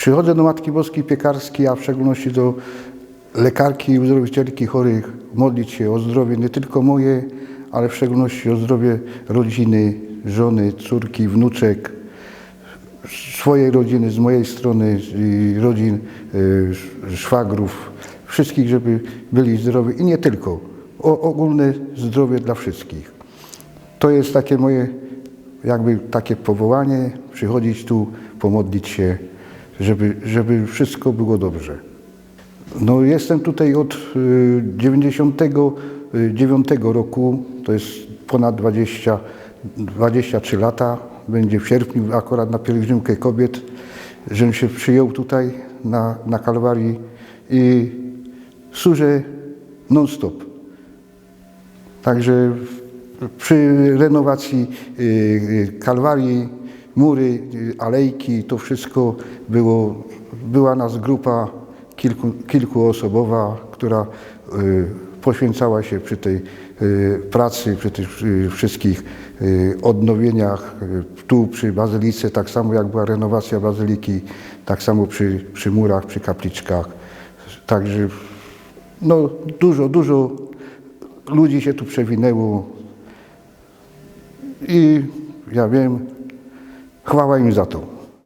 Przychodzę do Matki Boskiej Piekarskiej, a w szczególności do lekarki i uzdrowicielki chorych, modlić się o zdrowie nie tylko moje, ale w szczególności o zdrowie rodziny, żony, córki, wnuczek, swojej rodziny, z mojej strony, rodzin y, sz- szwagrów, wszystkich, żeby byli zdrowi i nie tylko. O, ogólne zdrowie dla wszystkich. To jest takie moje, jakby takie powołanie, przychodzić tu, pomodlić się, żeby, żeby wszystko było dobrze. No jestem tutaj od y, 99 roku, to jest ponad 20, 23 lata. Będzie w sierpniu akurat na pielgrzymkę kobiet, żebym się przyjął tutaj na, na Kalwarii i służę non-stop. Także przy renowacji y, y, Kalwarii, mury, alejki, to wszystko było, była nas grupa kilku, kilkuosobowa, która y, poświęcała się przy tej y, pracy, przy tych y, wszystkich odnowieniach tu przy Bazylice, tak samo jak była renowacja Bazyliki, tak samo przy, przy murach, przy kapliczkach. Także no, dużo, dużo ludzi się tu przewinęło i ja wiem, chwała im za to.